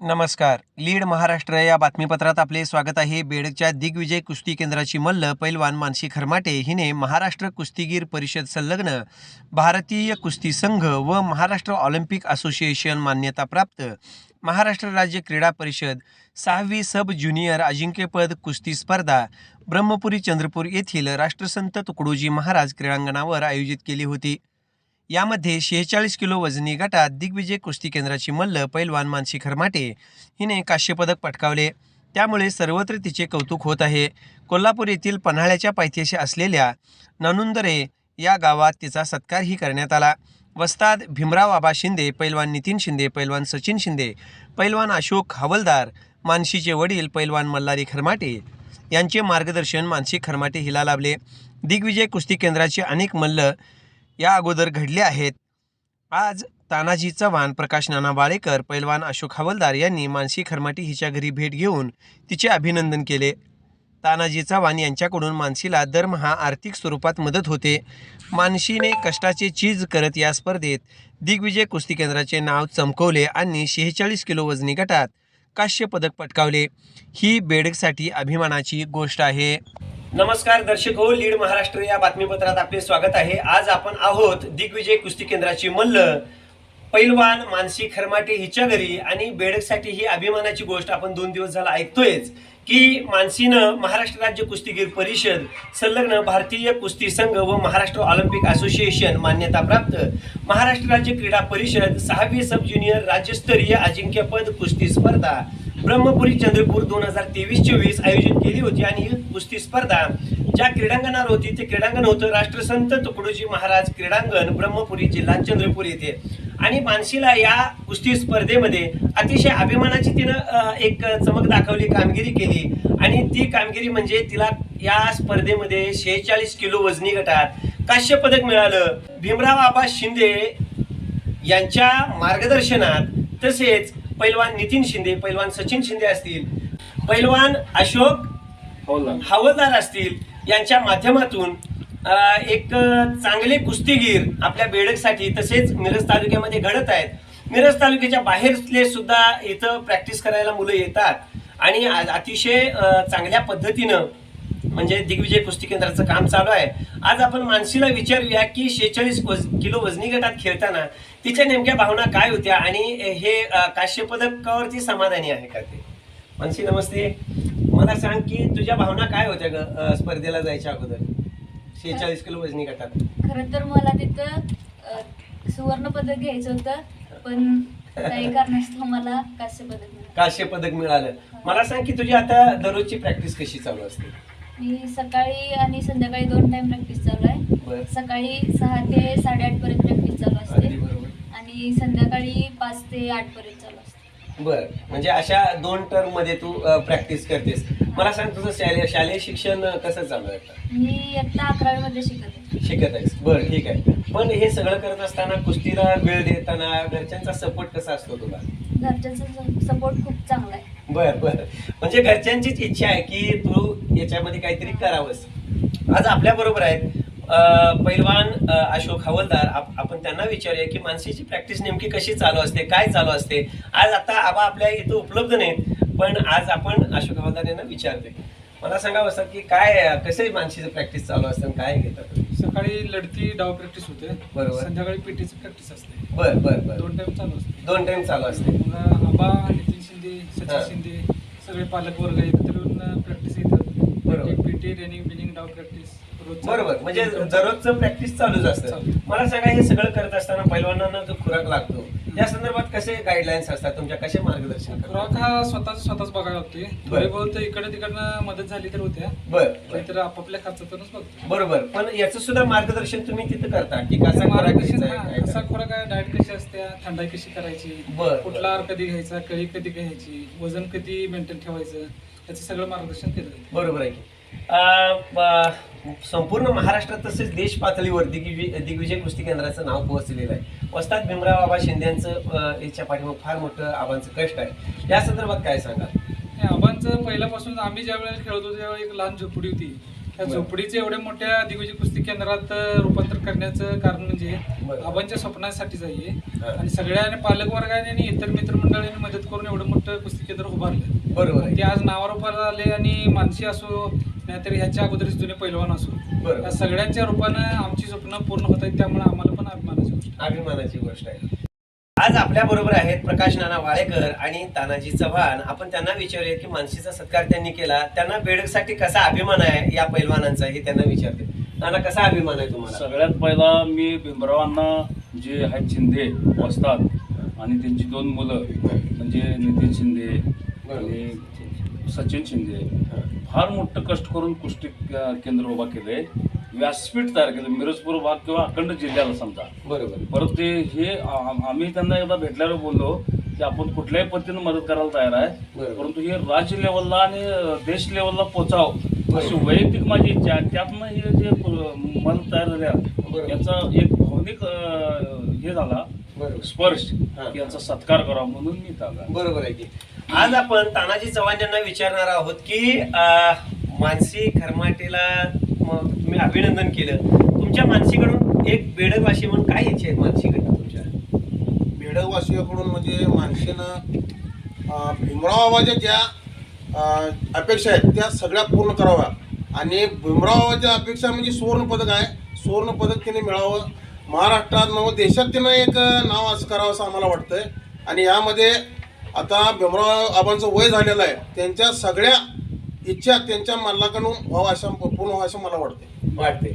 नमस्कार. लीड महाराष्ट्र या बातमीपत्रात आपले स्वागत आहे. बेडच्या दिग्विजय कुस्ती केंद्राची मल्ल पैलवान मानसी खरमाटे हिने महाराष्ट्र कुस्तीगीर परिषद संलग्न भारतीय कुस्ती संघ व महाराष्ट्र ऑलिम्पिक असोसिएशन मान्यताप्राप्त महाराष्ट्र राज्य क्रीडा परिषद सहावी सब ज्युनियर अजिंक्यपद कुस्ती स्पर्धा ब्रह्मपुरी चंद्रपूर येथील राष्ट्रसंत तुकडोजी महाराज क्रीडांगणावर आयोजित केली होती. यामध्ये शेहेचाळीस किलो वजनी गटात दिग्विजय कुस्ती केंद्राची मल्ल पैलवान मानसी खरमाटे हिने कांस्यपदक पटकावले. त्यामुळे सर्वत्र तिचे कौतुक होत आहे. कोल्हापूर येथील पन्हाळ्याच्या पायथ्याशी असलेल्या ननुंदरे या गावात तिचा सत्कारही करण्यात आला. वस्ताद भीमराव आबा शिंदे पैलवान नितीन शिंदे पैलवान सचिन शिंदे पैलवान अशोक हवलदार मानशीचे वडील पैलवान मल्हारी खरमाटे यांचे मार्गदर्शन मानसी खरमाटे हिला लाभले. दिग्विजय कुस्ती केंद्राचे अनेक मल्ल या अगोदर घडले आहेत. आज तानाजी चव्हाण प्रकाश नाना वाळेकर पैलवान अशोक हवलदार यांनी मानसी खरमाटी हिच्या घरी भेट घेऊन तिचे अभिनंदन केले. तानाजी चव्हाण यांच्याकडून मानसीला दरमहा आर्थिक स्वरूपात मदत होते. मानसीने कष्टाचे चीज करत या स्पर्धेत दिग्विजय कुस्ती केंद्राचे नाव चमकवले आणि शेहेचाळीस किलो वजनी गटात काश्य पदक पटकावले. ही बेडकसाठी अभिमानाची गोष्ट आहे. नमस्कार दर्शक हो लीड महाराष्ट्र या बातमीपत्रात आपले स्वागत आहे. आज आपण आहोत दिग्विजय कुस्ती केंद्राची मल्ल पैलवान मानसी खरमाटे हिच्या घरी आणि बेडकसाठी ही अभिमानाची गोष्ट आपण दोन दिवस झाला ऐकतोयच की मानसीनं महाराष्ट्र राज्य कुस्तीगीर परिषद संलग्न भारतीय कुस्ती संघ व महाराष्ट्र ऑलिम्पिक असोसिएशन मान्यताप्राप्त महाराष्ट्र राज्य क्रीडा परिषद सहावी सब ज्युनियर राज्यस्तरीय अजिंक्यपद कुस्ती स्पर्धा ब्रह्मपुरी चंद्रपूर दोन हजार तेवीस चोवीस आयोजित केली होती आणि ही कुस्ती स्पर्धा. ज्या क्रीडांगणावर होती ते क्रीडांगण होतं राष्ट्रसंत तुकडोजी महाराज क्रीडांगण ब्रह्मपुरी जिल्हा चंद्रपूर येथे. आणि मानसीला या कुस्ती स्पर्धेमध्ये अतिशय अभिमानाची तिनं एक चमक दाखवली कामगिरी केली. आणि ती कामगिरी म्हणजे तिला या स्पर्धेमध्ये शेहेचाळीस किलो वजनी गटात काश्य पदक मिळालं. भीमराव आबा शिंदे यांच्या मार्गदर्शनात तसेच पैलवान नितीन शिंदे पैलवान सचिन शिंदे असतील पैलवान अशोक हवालदार असतील यांच्या माध्यमातून एक चांगले कुस्तीगीर आपल्या बेडकसाठी तसेच मिरज तालुक्यामध्ये घडत आहेत. मिरज तालुक्याच्या बाहेरले सुद्धा इथं प्रॅक्टिस करायला मुलं येतात. आणि अतिशय चांगल्या पद्धतीनं म्हणजे दिग्विजय कुस्ती केंद्राचं काम चालू आहे. आज आपण मानसीला विचारूया की शेहेचाळीस किलो वजनी गटात खेळताना तिच्या नेमक्या भावना काय होत्या आणि हे काश्य पदकावरती समाधानी आहे का ते? मानसी नमस्ते. मला सांग की तुझ्या भावना काय होत्या ग स्पर्धेला जायच्या अगोदर? शेहेचाळीस किलो वजनी गटात. खरं तर मला तिथं सुवर्ण पदक घ्यायचं होतं पण काही कारणास्तव मला कास्य पदक मिळालं. काश्य पदक मिळालं मला सांग की तुझी आता दररोजची प्रॅक्टिस कशी चालू असते? मी सकाळी आणि संध्याकाळी दोन टाइम प्रॅक्टिस चालू आहे. सकाळी सहा ते साडेआठ पर्यंत प्रॅक्टिस चालू असते. आणि संध्याकाळी पाच ते आठ पर्यंत चालू असते. बर. म्हणजे अशा दोन टर्ममध्ये तू प्रॅक्टिस करतेस. मला सांग तुझं शालेय शालेय शिक्षण कसं चालू आहे आता? मी इयत्ता अकरावी मध्ये शिकत शिकत आहेस. बर ठीक आहे. पण हे सगळं करत असताना कुस्तीला वेळ देताना घरच्यांचा सपोर्ट कसा असतो तुला? घरच्यांचा सपोर्ट खूप चांगला आहे. बर बर. म्हणजे घरच्यांचीच इच्छा आहे की तू याच्यामध्ये काहीतरी करावंस. आज आपल्या बरोबर आहेत पैलवान अशोक हवलदार. आप- आपण त्यांना विचारूया की मानसीची प्रॅक्टिस नेमकी कशी चालू असते काय चालू असते? आज आता आबा आपल्या इथं उपलब्ध नाहीत पण आज आपण अशोक हवलदार यांना विचारतोय. मला सांगावं असं की काय कसं मानसीचं प्रॅक्टिस चालू असतं आणि काय घेतात? सकाळी लढती डाव प्रॅक्टिस होते. बरोबर. संध्याकाळी पीटीची प्रॅक्टिस असते. बर बर बर. दोन टाइम चालू असते. दोन टाइम चालू असते. आबा शिंदे हा. सचिन शिंदे सगळे पालक वर्ग एकत्र येऊन प्रॅक्टिस बरोबर. येतात पीटी रनिंग बिनिंग डाव प्रॅक्टिस रोज बरोबर म्हणजे दररोजचं प्रॅक्टिस चालूच असतं चालू. मला सांगा हे सगळं करत असताना पैलवानांना जो खुराक लागतो या संदर्भात कसे गाईडलाईन्स असतात तुमच्या कसे मार्गदर्शन करतात? खुराक हा स्वतःच स्वतःच बघायला लागतोय थोडे बहुत इकडे तिकडनं मदत झाली तर होत्या बर बर. नाहीतर आपापल्या खर्चातूनच बघतो बरोबर पण याचं सुद्धा मार्गदर्शन तुम्ही तिथं करता की कसा खुराक मार्गदर्शन घ्यायचा हा, आहे, काय कसा करायचं? खुराक आहे डाएट कशी असते थंडाई कशी करायची बर कुठला आहार कधी घ्यायचा कळी कधी घ्यायची वजन कधी मेंटेन ठेवायचं याचं सगळं मार्गदर्शन केलं जातं. बरोबर आहे की संपूर्ण महाराष्ट्रात तसेच देश पातळीवर दिग्विजय दिग्विजय कुस्ती केंद्राचं नाव पोहोचलेलं आहे. वस्ताद भीमराव आबा शिंद्यांचं अं, याच्या पाठीमाग फार मोठं आबांचं कष्ट आहे. या संदर्भात काय सांगा हे आबांचं पहिल्यापासून आम्ही ज्या वेळेला खेळत होतो त्यावेळी एक लहान झोपडी होती. त्या. झोपडीचे एवढ्या मोठ्या दिग्विजय कुस्ती केंद्रात रूपांतर करण्याचं कारण म्हणजे. आबांच्या स्वप्नासाठीच आहे. आणि सगळ्या पालक वर्गाने आणि इतर मित्रमंडळींनी मदत करून एवढं मोठं कुस्ती केंद्र उभारलं. बरोबर ते आज नावारूपाला आले आणि मानसी असो नाहीतर ह्याच्या अगोदरच जुने पैलवान असो. या सगळ्यांच्या रूपानं आमची स्वप्न पूर्ण होत आहेत त्यामुळे आम्हाला पण अभिमानाची गोष्ट आहे. अभिमानाची गोष्ट आहे. आज आपल्या बरोबर आहेत प्रकाश नाना वाळेकर आणि तानाजी चव्हाण. आपण त्यांना विचारूया की मानसीचा सत्कार त्यांनी केला. त्यांना बेडसाठी कसा अभिमान आहे या पैलवानांचा हे त्यांना विचारते. नाना कसा अभिमान आहे तुम्हाला? सगळ्यात पहिला मी भीमरावांना जे आहेत शिंदे वस्तात आणि त्यांची दोन मुलं म्हणजे नितीन शिंदे आणि सचिन शिंदे. फार मोठं कष्ट करून कुस्ती केंद्र उभा केलंय व्यासपीठ तयार केलं. मिरजपूर भाग किंवा अखंड जिल्ह्याला समजा. बरोबर. परत ते हे आम्ही त्यांना एकदा भेटल्यावर बोललो की आपण कुठल्याही पद्धतीनं मदत करायला तयार आहे. परंतु हे राज्य लेवलला आणि देश लेवलला पोचाव अशी. वैयक्तिक माझी इच्छा आहे. त्यातनं हे जे मन तयार झाल्या. याचा एक भावनिक हे झाला. स्पर्श. हा. याचा सत्कार करावा म्हणून मी बरोबर आहे की. आज आपण तानाजी चव्हाण यांना विचारणार आहोत की मानसी खरमाटेला म, तुम्ही अभिनंदन केलं. तुमच्या मानसीकडून एक बेडकवाशी म्हणून काय इच्छा आहेत मानसीकडून तुमच्या? बेडगवासियाकडून म्हणजे माणसेनं अं, भीमराव आबाच्या ज्या अपेक्षा आहेत त्या सगळ्या पूर्ण कराव्या. आणि भीमराव आबाच्या अपेक्षा म्हणजे सुवर्ण पदक आहे. सुवर्ण पदक त्याने मिळावं. महाराष्ट्रात नव देशात एक नाव असं करावं असं आम्हाला वाटतंय. आणि यामध्ये आता भीमराव आबांचं वय झालेलं आहे. त्यांच्या सगळ्या इच्छा त्यांच्या मल्लाकडून व्हावं अशा पूर्ण व्हावं असं मला वाटतं वाटते